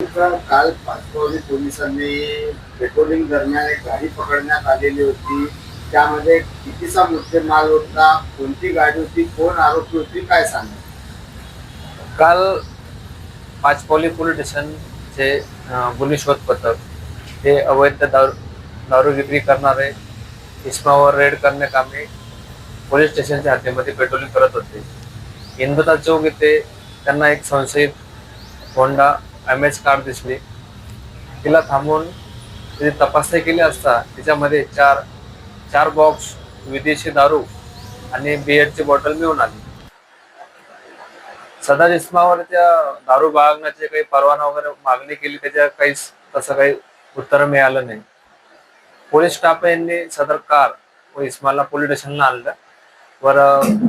काल पाचपावली पोलिसांनी पेट्रोलिंग दरम्यान एक गाडी पकडण्यात आलेली होती. त्यामध्ये कितीचा मुद्देमाल होता कोणती गाडी होती कोण आरोपी होती काय सांगा? काल पाचपौली पोलीस स्टेशनचे गुन्हे शोध पथक हे अवैध दारू दारू विक्री करणारे इस्मावर रेड करण्याकामी पोलीस स्टेशनच्या हद्दीमध्ये पेट्रोलिंग करत होते. इंदुता चौक येथे त्यांना एक संशयित होंडा एम एच कार दिसली. तिला थांबवून तिची तपासणी केली असता तिच्यामध्ये चार चार बॉक्स विदेशी दारू आणि बियरची बॉटल मिळून आली. सदर इस्मावर त्या दारू बाळगण्याची काही परवाना वगैरे मागणी केली त्याच्या काहीच तसं काही उत्तर मिळालं नाही. पोलीस स्टाफ यांनी सदर कार व इस्माला पोलीस स्टेशनला आणलं. वर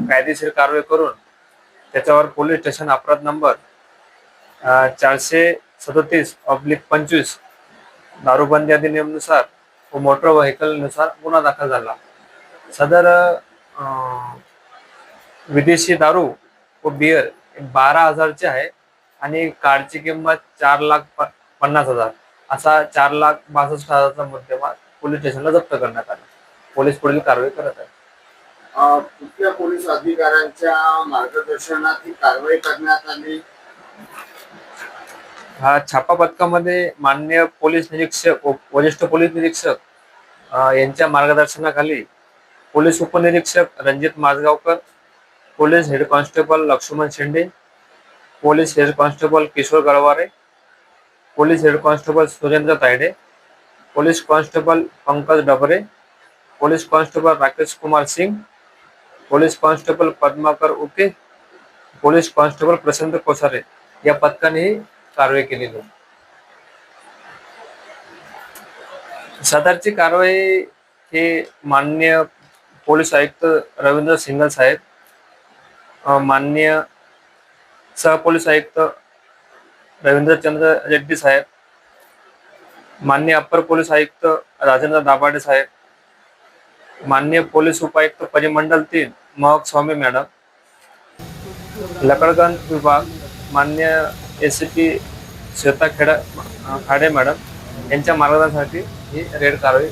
कायदेशीर कारवाई करून त्याच्यावर पोलीस स्टेशन अपराध नंबर चारशे सदतीस ऑब्लिक पंचवीस दारूबंदी अधिनियमनुसार व मोटर व्हेकलनुसार गुन्हा दाखल झाला. सदर विदेशी दारू व बियर बारा हजारचे आहे आणि कारची किंमत चार लाख पन्नास हजार. असा चार लाख बासष्ट हजारचा मुद्देमाल पोलीस स्टेशनला जप्त करण्यात आला. पोलीस पुढील कारवाई करत आहे कुठल्या पोलीस अधिकाऱ्यांच्या मार्गदर्शनात ही कारवाई करण्यात आली? हा छापा पथकामध्ये माननीय पोलीस निरीक्षक वरिष्ठ पोलीस निरीक्षक यांच्या मार्गदर्शनाखाली पोलीस उपनिरीक्षक Ranjit Majgaonkar police head constable Laxman Shende police head constable Kishor Galware police head constable Surendra Tayade police constable Pankaj Dabre police constable Rakesh Kumar Singh police constable Padmakar Uke police constable Prashant Kosare. या पथकानेही कारवाई केलेली. होती सदरची कारवाई हे माननीय police आयुक्त Ravindra single साहेब अ, माननीय सहपोलीस आयुक्त रवींद्रचंद्र रेड्डी साहेब माननीय अप्पर पोलीस आयुक्त राजेंद्र दाभाडे साहेब माननीय पोलीस उपायुक्त परिमंडल तीन महक स्वामी मॅडम लकडगंज विभाग मान्य S C P Shweta Kheda Khade madam यांच्या मार्गदर्शनासाठी ही रेड कारवाई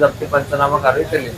जप्ती पंचनामा कारवाई केली.